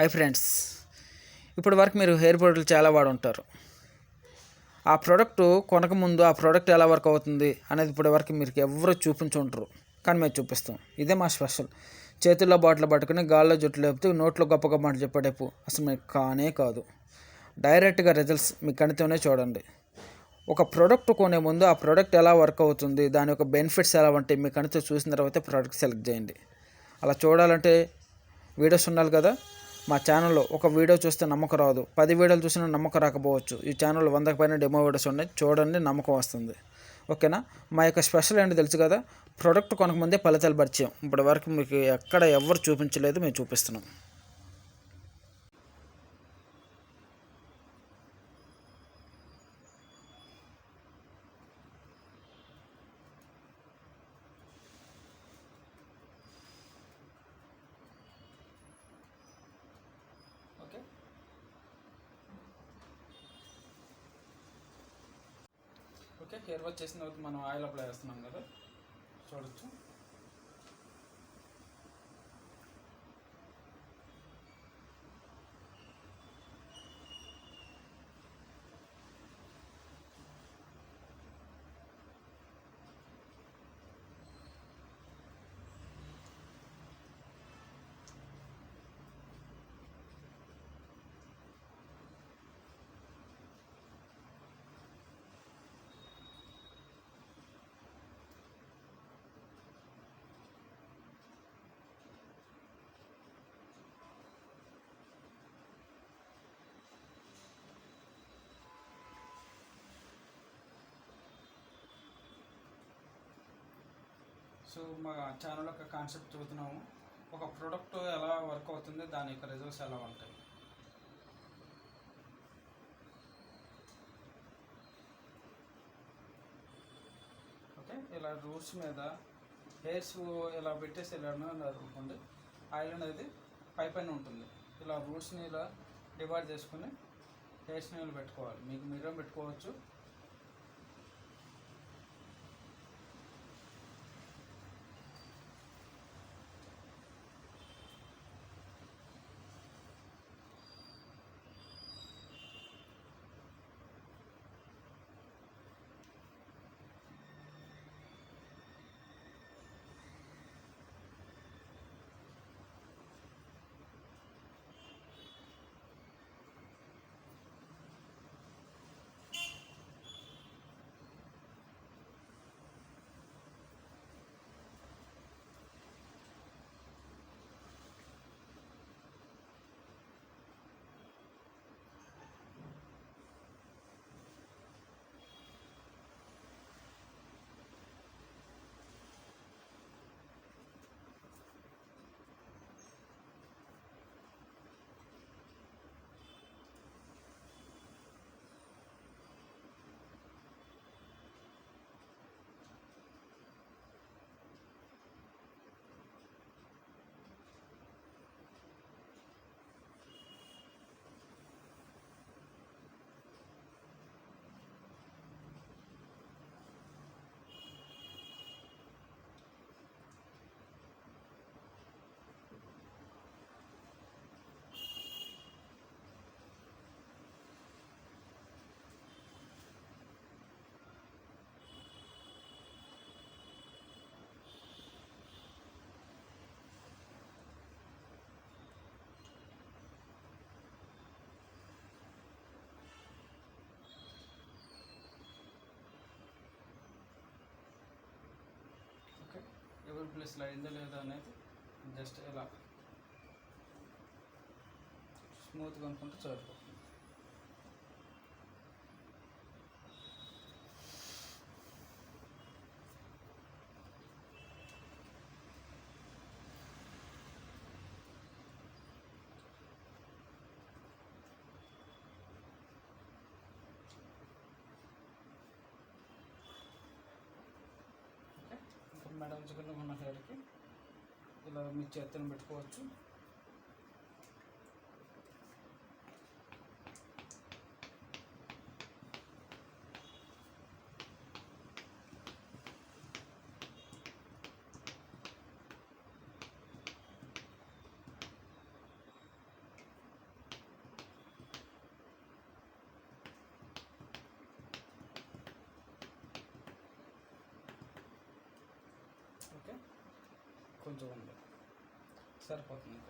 Hi friends ఇప్పటి వరకు మీరు హెయిర్ ప్రొడక్ట్లు చాలా వాడు ఉంటారు ఆ ప్రోడక్ట్ కొనకముందు ఆ ప్రోడక్ట్ ఎలా వర్క్ అవుతుంది అనేది ఇప్పటి వరకు మీరు ఎవరు చూపించుంటారు కానీ మేము చూపిస్తాం. ఇదే మా స్పెషల్ చేతుల్లో బాటిల్ పట్టుకుని గాల్లో జుట్టు లేపితే నోట్లో గొప్ప గొప్ప మాటలు చెప్పేటప్పు అసలు మీకు కానే కాదు. డైరెక్ట్గా రిజల్ట్స్ మీ కణితోనే చూడండి. ఒక ప్రోడక్ట్ కొనే ముందు ఆ ప్రోడక్ట్ ఎలా వర్క్ అవుతుంది దాని యొక్క బెనిఫిట్స్ ఎలా ఉంటాయి మీ కణితో చూసిన తర్వాత ప్రోడక్ట్ సెలెక్ట్ చేయండి. అలా చూడాలంటే వీడియోస్ ఉండాలి కదా? మా ఛానల్లో ఒక వీడియో చూస్తే నమ్మకం రాదు. పది వీడియోలు చూసినా నమ్మకం రాకపోవచ్చు. ఈ ఛానల్ వందకు పైన డెమో వీడియోస్ ఉన్నాయి. చూడండి నమ్మకం వస్తుంది. ఓకేనా? మా యొక్క స్పెషల్ ఏంటో తెలుసు కదా? ప్రోడక్ట్ కొనకముందే ఫలితాలు పరిచయం. ఇప్పటి వరకు మీకు ఎక్కడ ఎవరు చూపించలేదు మేము చూపిస్తున్నాం. ఓకే హెయిర్ వాష్ చేసిన తర్వాత మనం ఆయిల్ అప్లై చేస్తున్నాం కదా. చూడొచ్చు. సో మా ఛానల్ యొక్క కాన్సెప్ట్ చూస్తున్నాము ఒక ప్రోడక్ట్ ఎలా వర్క్ అవుతుంది దాని యొక్క రిజల్ట్స్ ఎలా ఉంటాయి. ఓకే ఇలా రూట్స్ మీద హెయిర్స్ ఇలా పెట్టేసి ఇలా అనుకోండి ఆయిల్ అనేది పై పైన ఉంటుంది. ఇలా రూట్స్ని ఇలా డివైడ్ చేసుకుని హెయిర్స్ని ఇలా పెట్టుకోవాలి. మీకు మీరే పెట్టుకోవచ్చు. ఎవరి ప్లేస్లో అయిందో లేదో అనేది జస్ట్ ఇలా స్మూత్గా అనుకుంటే సరిపోతుంది ఓకే ఇప్పుడు మేడం చికెన్ ఉన్న సైడ్కి ఇలా మీ చేతులను పెట్టుకోవచ్చు కొంచెం ఉంది సరిపోతుంది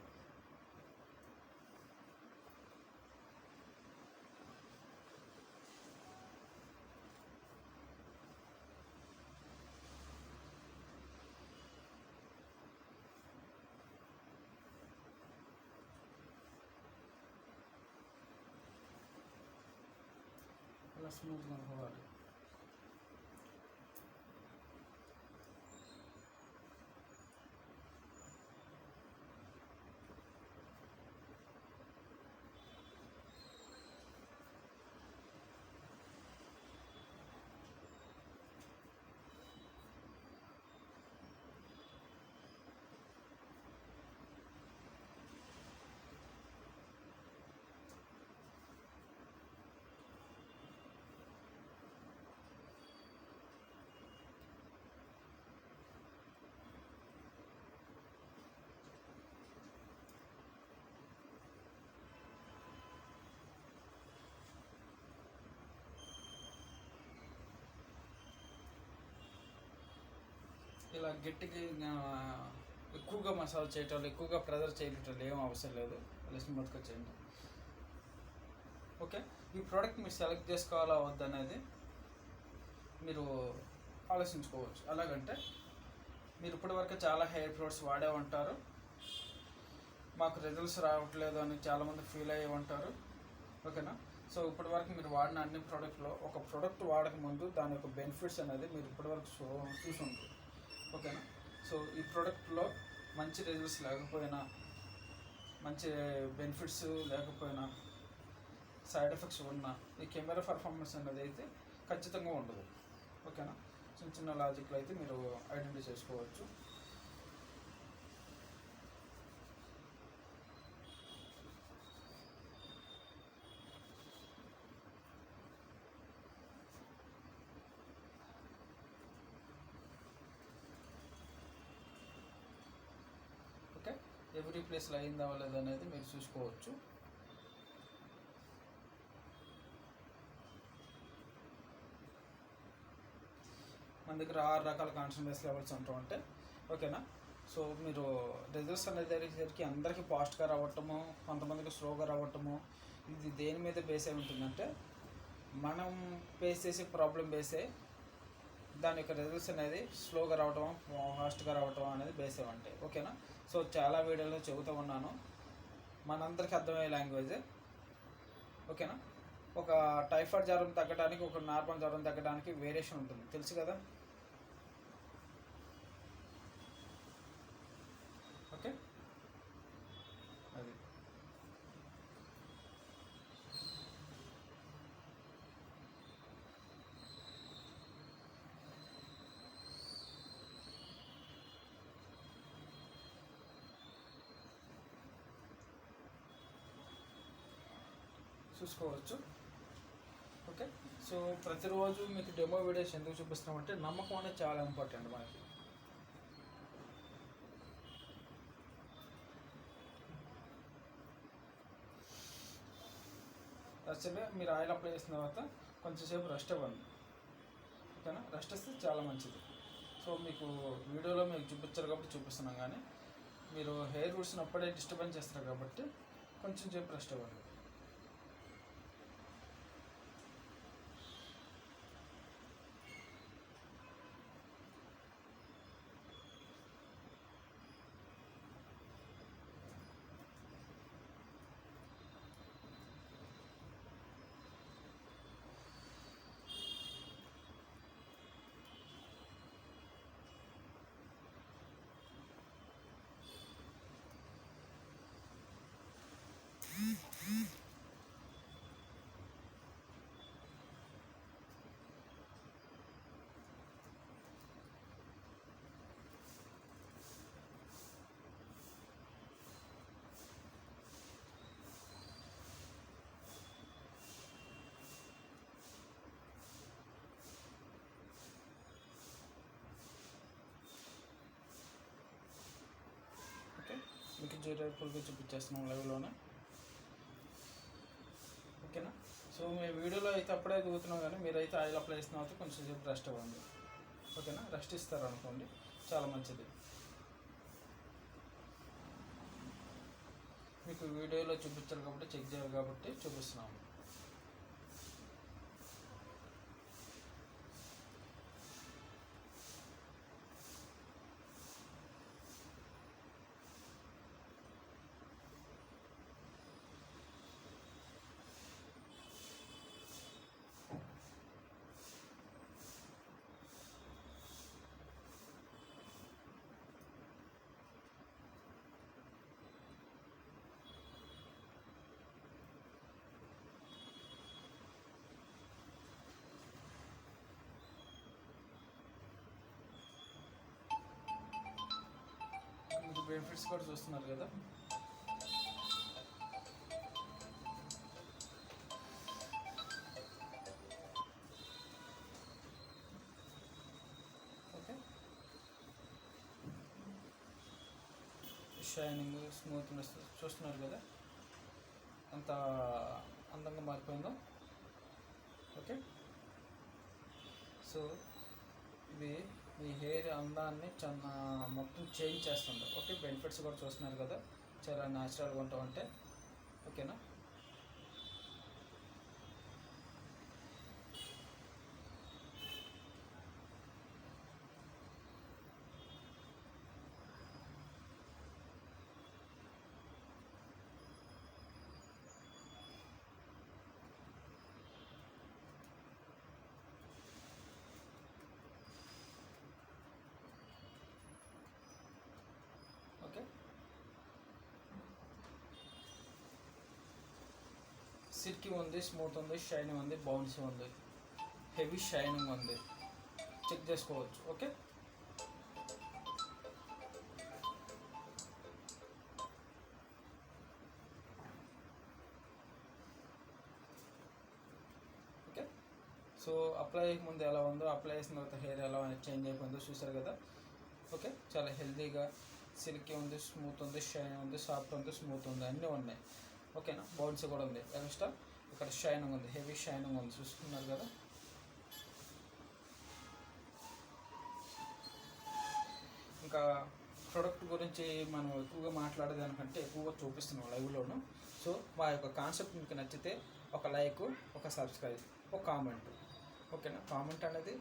ఇంకా అలా స్మూత్గా అనుకోవాలి ఇలా గట్టిగా ఎక్కువగా మసాలా చేయటం ఎక్కువగా ప్రెజర్ చేయటం ఏం అవసరం లేదు. లెసన్ మొదలుగా చేయండి ఓకే ఈ ప్రోడక్ట్ మీరు సెలెక్ట్ చేసుకోవాలా వద్దనేది మీరు ఆలోచించుకోవచ్చు. ఎలాగంటే మీరు ఇప్పటివరకు చాలా హెయిర్ ప్రొడక్ట్స్ వాడే ఉంటారు. మాకు రిజల్ట్స్ రావట్లేదు అని చాలామంది ఫీల్ అయ్యి ఉంటారు. ఓకేనా సో ఇప్పటివరకు మీరు వాడిన అన్ని ప్రోడక్ట్లో ఒక ప్రోడక్ట్ వాడక ముందు దాని యొక్క బెనిఫిట్స్ అనేది మీరు ఇప్పటివరకు చూ చూసి ఉంటారు ఓకేనా? సో ఈ ప్రోడక్ట్లో మంచి రిజల్ట్స్ లేకపోయినా మంచి బెనిఫిట్స్ లేకపోయినా సైడ్ ఎఫెక్ట్స్ ఉన్నా ఈ కెమెరా పర్ఫార్మెన్స్ అనేది అయితే ఖచ్చితంగా ఉండదు. ఓకేనా? చిన్న చిన్న లాజిక్లు అయితే మీరు ఐడెంటిఫై చేసుకోవచ్చు ఓకే ఎవ్రీ ప్లేస్లో అయిందా లేదా అనేది మీరు చూసుకోవచ్చు. మన దగ్గర ఆరు రకాల కాన్సన్ట్రేస్ లెవెల్స్ ఉంటాం అంటే ఓకేనా? సో మీరు రిజల్ట్స్ అనేది జరిగేసరికి అందరికీ ఫాస్ట్గా రావటము కొంతమందికి స్లోగా రావటము ఇది దేని మీద బేస్ అయి ఉంటుందంటే మనం ఫేస్ చేసే ప్రాబ్లం బేసే దాని యొక్క రిజల్ట్స్ అనేది స్లోగా రావటం ఫాస్ట్గా రావటం అనేది బేస్ అయి ఉంటాయి. ఓకేనా? సో చాలా వీడియోలో చెబుతూ ఉన్నాను. మనందరికీ అర్థమయ్యే లాంగ్వేజ్. ఓకేనా? ఒక టైఫాయిడ్ జ్వరం తగ్గడానికి ఒక నార్మల్ జ్వరం తగ్గడానికి వేరియేషన్ ఉంటుంది. తెలుసు కదా ఓకే అది చూసుకోవచ్చు. ఓకే? సో ప్రతిరోజు మీకు డెమో వీడియోస్ ఎందుకు చూపిస్తున్నామంటే నమ్మకం అనేది చాలా ఇంపార్టెంట్ మనకి. యాక్చువల్గా మీరు ఆయిల్ అప్లై చేసిన తర్వాత కొంచెంసేపు రెస్ట్ ఇవ్వండి. ఓకేనా? రెస్ట్ ఇస్తే చాలా మంచిది. సో మీకు వీడియోలో మీకు చూపించారు కాబట్టి చూపిస్తున్నాం కానీ మీరు హెయిర్ రూట్స్ని అప్పుడే డిస్టర్బెన్స్ చేస్తారు కాబట్టి కొంచెం సేపు రెస్ట్ ఇవ్వండి. వచ్చేటప్పటికి చూపించేస్తున్నాం లైవ్లోనే. ఓకేనా? సో మేము వీడియోలో అయితే అప్పుడే దిగుతున్నాం కానీ మీరైతే ఆయిల్ అప్లై చేసిన తర్వాత కొంచెం సేపు రెస్ట్ అవ్వండి ఓకేనా? రెస్ట్ ఇస్తారు అనుకోండి చాలా మంచిది. మీకు వీడియోలో చూపించారు కాబట్టి చెక్ చేయాలి కాబట్టి చూపిస్తున్నాము. బెనిఫిట్స్ కూడా చూస్తున్నారు కదా. ఓకే. షైనింగ్ స్మూత్నెస్ చూస్తున్నారు కదా. ఎంత అందంగా మారిపోయిందో? ఓకే. సో ఇది మీ హెయిర్ అందాన్ని చాలా మొత్తం చేంజ్ చేస్తుంది. ఓకే బెనిఫిట్స్ కూడా చూస్తున్నారు కదా. చాలా న్యాచురల్గా ఉంటామంటే ఓకేనా ఓకే సిల్కీ ఉంది స్మూత్ ఉంది షైనింగ్ ఉంది బౌన్సీ ఉంది హెవీ షైనింగ్ ఉంది చెక్ చేసుకోవచ్చు ఓకే ఓకే సో అప్లై ముందు ఎలా ఉందో అప్లై చేసిన తర్వాత హెయిర్ ఎలా చేంజ్ అయిపోయిందో చూసారు కదా ఓకే చాలా హెల్తీగా సిల్కీ ఉంది స్మూత్ ఉంది షైన్ ఉంది సాఫ్ట్ ఉంది స్మూత్ ఉంది అన్నీ ఉన్నాయి ఓకేనా? బౌన్స్ కూడా ఉంది. ఎక్స్ట్రా ఇక్కడ షైనింగ్ ఉంది. హెవీ షైనింగ్ ఉంది. చూసుకున్నారు కదా? ఇంకా ప్రొడక్ట్ గురించి మనం ఎక్కువగా మాట్లాడేదానికంటే ఎక్కువగా చూపిస్తున్నాం లైవ్లోను. సో మా యొక్క కాన్సెప్ట్ మీకు నచ్చితే ఒక లైక్ ఒక సబ్స్క్రైబ్ ఒక కామెంట్. ఓకేనా? కామెంట్ అనేది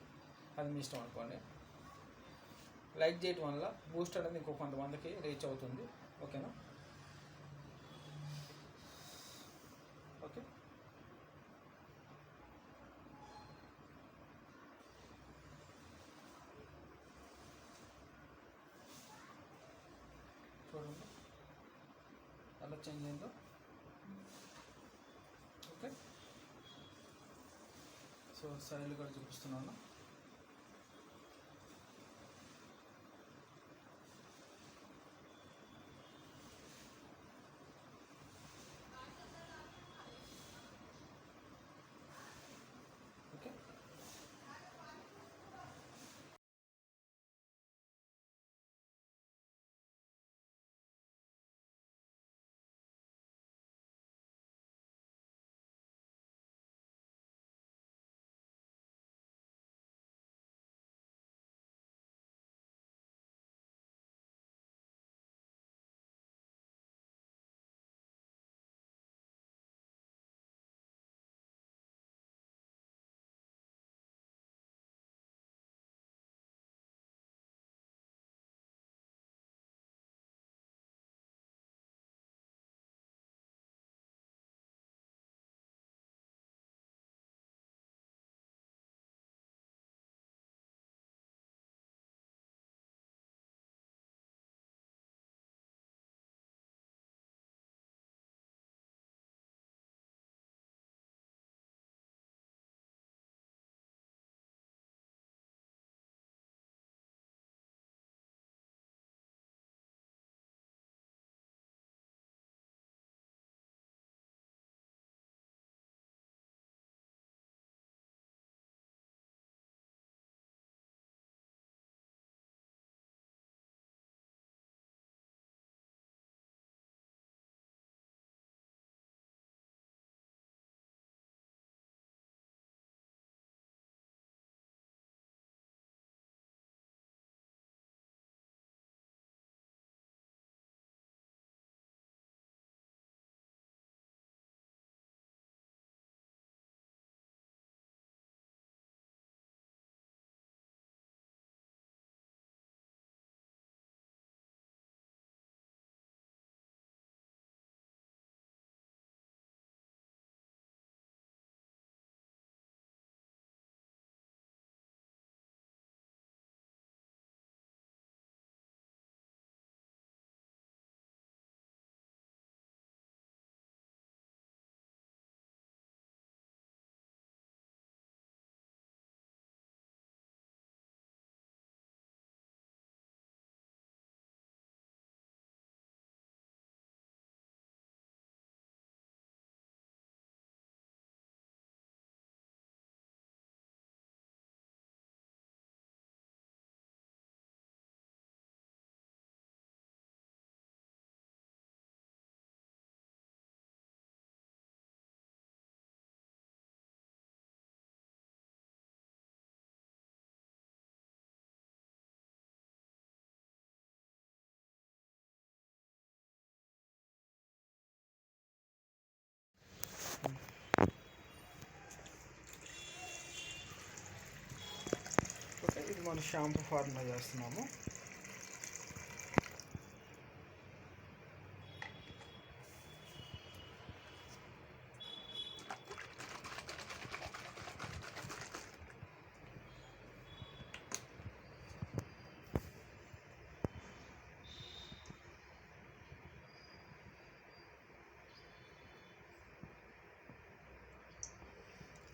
అది మీ ఇష్టం అనుకోండి. లైక్ చేయడం వల్ల బూస్ట్ అనేది ఇంకో కొంతమందికి రీచ్ అవుతుంది. ఓకేనా? ఓకే. చూడండి. ఎలా చేంజ్ అయిందో? ఓకే. సో సైడ్లు కూడా చూపిస్తున్నాను. మనం షాంపూ ఫార్ములా చేస్తున్నాము.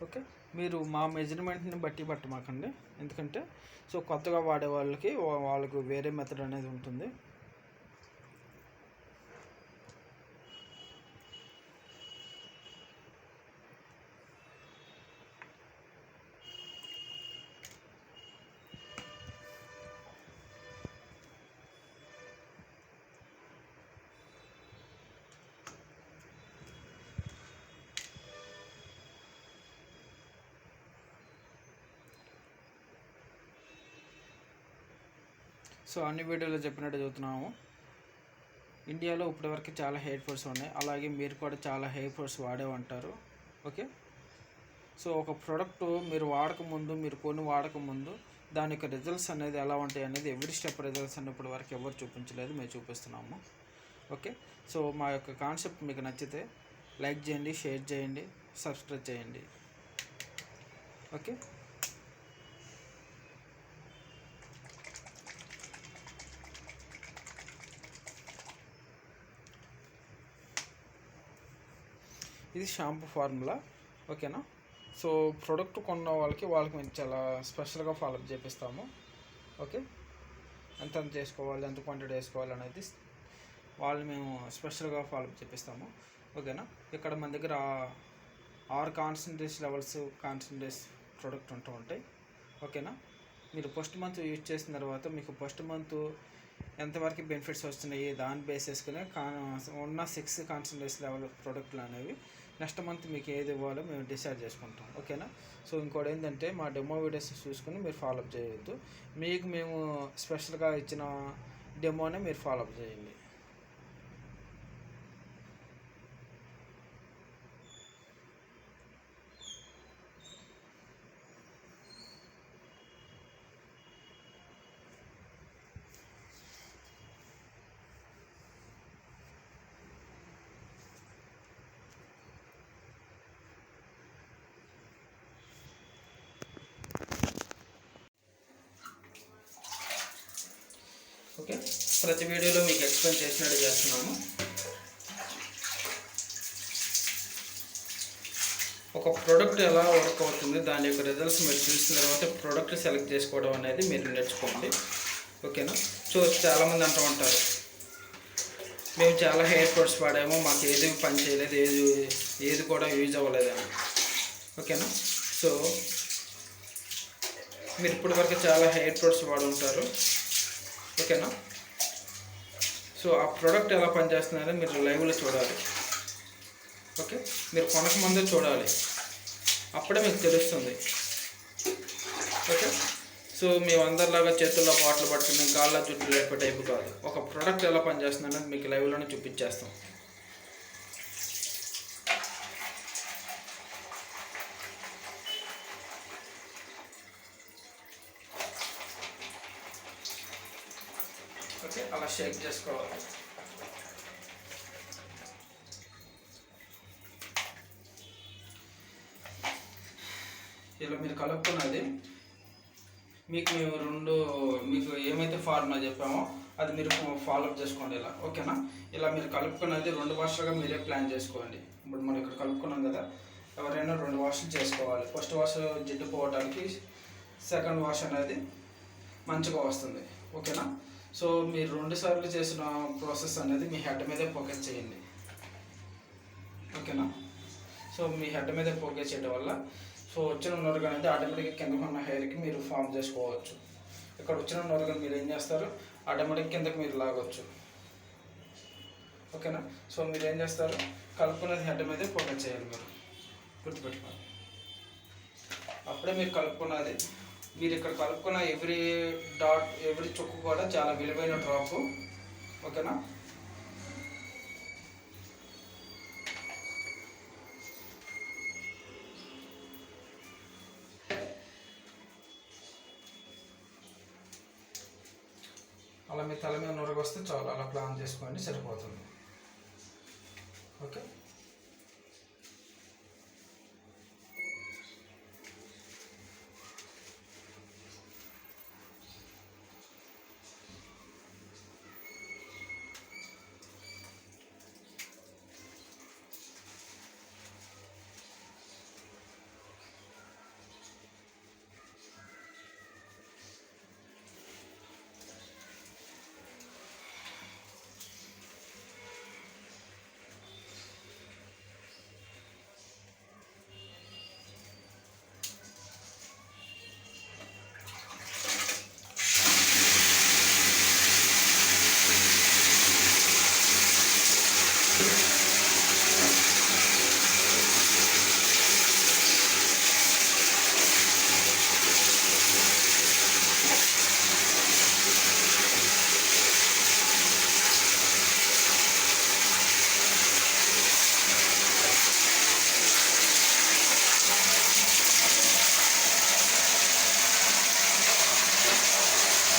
ఓకే? మీరు మా మెజర్మెంట్ని బట్టి పట్టమాకండి ఎందుకంటే సో కొత్తగా వాడే వాళ్ళకి వాళ్ళకు వేరే మెథడ్ అనేది ఉంటుంది. సో అన్ని వీడియోలో చెప్పినట్టు చదువుతున్నాము ఇండియాలో ఇప్పటివరకు చాలా హెయిర్ ఫోర్స్ ఉన్నాయి. అలాగే మీరు కూడా చాలా హెయిర్ ఫోర్స్ వాడే ఉంటారు. ఓకే? సో ఒక ప్రోడక్ట్ మీరు వాడకముందు మీరు కొని వాడక ముందు దాని యొక్క రిజల్ట్స్ అనేది ఎలా ఉంటాయి అనేది ఎవ్రీ స్టెప్ రిజల్ట్స్ అని ఇప్పటి వరకు ఎవరు చూపించలేదు. మేము చూపిస్తున్నాము. ఓకే? సో మా యొక్క కాన్సెప్ట్ మీకు నచ్చితే లైక్ చేయండి షేర్ చేయండి సబ్స్క్రైబ్ చేయండి. ఓకే? ఇది షాంపూ ఫార్ములా ఓకేనా? సో ప్రోడక్ట్ కొన్న వాళ్ళకి వాళ్ళకి మేము చాలా స్పెషల్గా ఫాలోఅప్ చేపిస్తాము ఓకే? ఎంత ఎంత చేసుకోవాలి ఎంత క్వాంటిటీ వేసుకోవాలి అనేది వాళ్ళు మేము స్పెషల్గా ఫాలోఅప్ చేపిస్తాము ఓకేనా? ఇక్కడ మన దగ్గర ఆరు కాన్సన్ట్రేషన్ లెవెల్స్ కాన్సన్ట్రేట్ ప్రోడక్ట్ ఉంటూ ఉంటాయి ఓకేనా? మీరు ఫస్ట్ మంత్ యూజ్ చేసిన తర్వాత మీకు ఫస్ట్ మంత్ ఎంతవరకు బెనిఫిట్స్ వస్తున్నాయి దాన్ని బేస్ చేసుకుని కా ఉన్న సిక్స్ కాన్సన్ట్రేషన్ లెవెల్ ప్రోడక్ట్లు అనేవి నెక్స్ట్ మంత్ మీకు ఏది ఇవ్వాలో మేము డిసైడ్ చేసుకుంటాం. ఓకేనా? సో ఇంకోటి ఏంటంటే మా డెమో వీడియోస్ చూసుకుని మీరు ఫాలోఅప్ చేయొద్దు. మీకు మేము స్పెషల్గా ఇచ్చిన డెమోనే మీరు ఫాలోఅప్ చేయండి. ఓకే. ప్రతి వీడియోలో మీకు ఎక్స్ప్లెయిన్ చేసినట్టు చేస్తున్నాము. ఒక ప్రోడక్ట్ ఎలా వర్క్ అవుతుంది దాని యొక్క రిజల్ట్స్ మీరు చూసిన తర్వాత ప్రోడక్ట్ సెలెక్ట్ చేసుకోవడం అనేది మీరు నేర్చుకోండి. ఓకేనా? సో చాలామంది అంటూ ఉంటారు మేము చాలా హెయిర్ ప్రొడక్ట్స్ వాడాము మాకు ఏది పని చేయలేదు ఏది ఏది కూడా యూజ్ అవ్వలేదని ఓకేనా? సో మీరు ఇప్పటివరకు చాలా హెయిర్ ప్రొడక్ట్స్ వాడి ఉంటారు ఓకేనా? సో ఆ ప్రోడక్ట్ ఎలా పనిచేస్తున్నారో మీరు లైవ్లో చూడాలి. ఓకే? మీరు కొనక ముందే చూడాలి. అప్పుడే మీకు తెలుస్తుంది. ఓకే? సో మేము అందరిలాగా చేతుల్లో బాటిల్ పట్టుకుని కాళ్ళ జుట్టు లేపే టైపు కాదు. ఒక ప్రోడక్ట్ ఎలా పనిచేస్తుంది మీకు లైవ్లోనే చూపించేస్తాం ఓకే అలా షేక్ చేసుకోవాలి ఇలా మీరు కలుపుకున్నది మీకు మేము రెండు మీకు ఏమైతే ఫార్ములా చెప్పామో అది మీరు ఫాలోఅప్ చేసుకోండి ఇలా ఓకేనా? ఇలా మీరు కలుపుకున్నది రెండు వాష్లుగా మీరే ప్లాన్ చేసుకోండి. ఇప్పుడు మనం ఇక్కడ కలుపుకున్నాం కదా ఎవరైనా రెండు వాష్లు చేసుకోవాలి. ఫస్ట్ వాష్ జిడ్డు పోవడానికి సెకండ్ వాష్ అనేది మంచిగా వస్తుంది ఓకేనా? సో మీరు రెండు సార్లు చేసిన ప్రాసెస్ అనేది మీ హెడ్ మీదే ఫోకస్ చేయండి ఓకేనా? సో మీ హెడ్ మీదే ఫోకస్ చేయడం వల్ల సో వచ్చిన నొరగ అనేది ఆటోమేటిక్గా కింద ఉన్న హెయిర్కి మీరు ఫామ్ చేసుకోవచ్చు. ఇక్కడ వచ్చిన నొరగను మీరు ఏం చేస్తారు? ఆటోమేటిక్ కిందకి మీరు లాగొచ్చు. ఓకేనా? సో మీరు ఏం చేస్తారు? కలుపుకున్నది హెడ్ మీద ఫోకస్ చేయాలి మీరు. గుర్తుపెట్టుకోండి. అప్పుడే మీరు కలుపుకున్నది మీరు ఇక్కడ కలుపుకున్న ఎవ్రీ డాట్ ఎవ్రీ చుక్కు కూడా చాలా విలువైన డ్రాప్ ఓకేనా? అలా మీ తల మీద నొరగ వస్తే చాలు అలా ప్లాన్ చేసుకోండి సరిపోతుంది ఓకే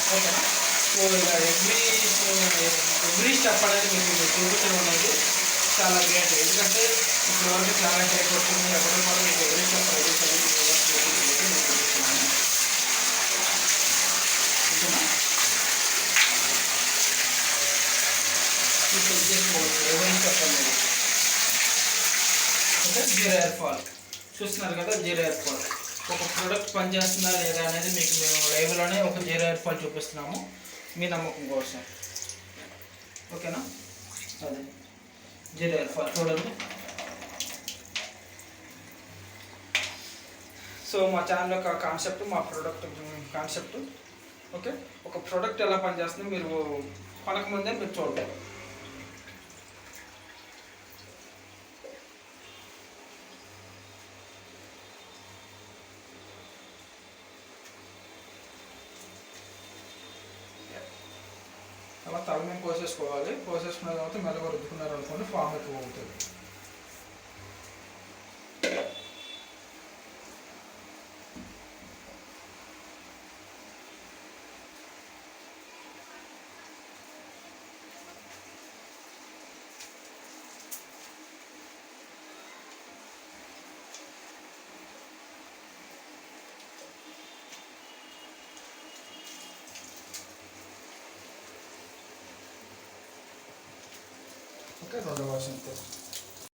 ఓకేనా సో ఇలా ఎవ్రీ ఎవ్రీ స్టెప్ అనేది మీకు మీరు చూపించడం అనేది చాలా గ్రేట్ ఎందుకంటే ఇప్పుడు వరకు చాలా హెయిర్ వస్తుంది ఎవరి కూడా మీకు ఎవ్రీ స్టెప్ చెక్ చేసుకోవచ్చు ఎవరి స్టెప్ అంటే జీరో హెయిర్ ఫాల్ చూస్తున్నారు కదా జీరో ఎయిర్ ఫాల్ ఒక ప్రోడక్ట్ పనిచేస్తుందా లేదా అనేది మీకు మేము లైవ్లోనే ఒక జీరో ఎయిర్ ఫాల్ చూపిస్తున్నాము మీ నమ్మకం కోసం ఓకేనా? అదే జీరో హెయిర్ ఫాల్ చూడండి సో మా ఛానల్ యొక్క కాన్సెప్ట్ మా ప్రోడక్ట్ కాన్సెప్ట్ ఓకే? ఒక ప్రోడక్ట్ ఎలా పనిచేస్తుందో మీరు కొనకముందే మీరు చూడలేదు అలా పోసేసుకోవాలి పోసేసుకున్న తర్వాత మెల్లగా రుద్దుకున్నారు అనుకోండి ఫామ్ ఎక్కువ అవుతుంది. で喉越しって。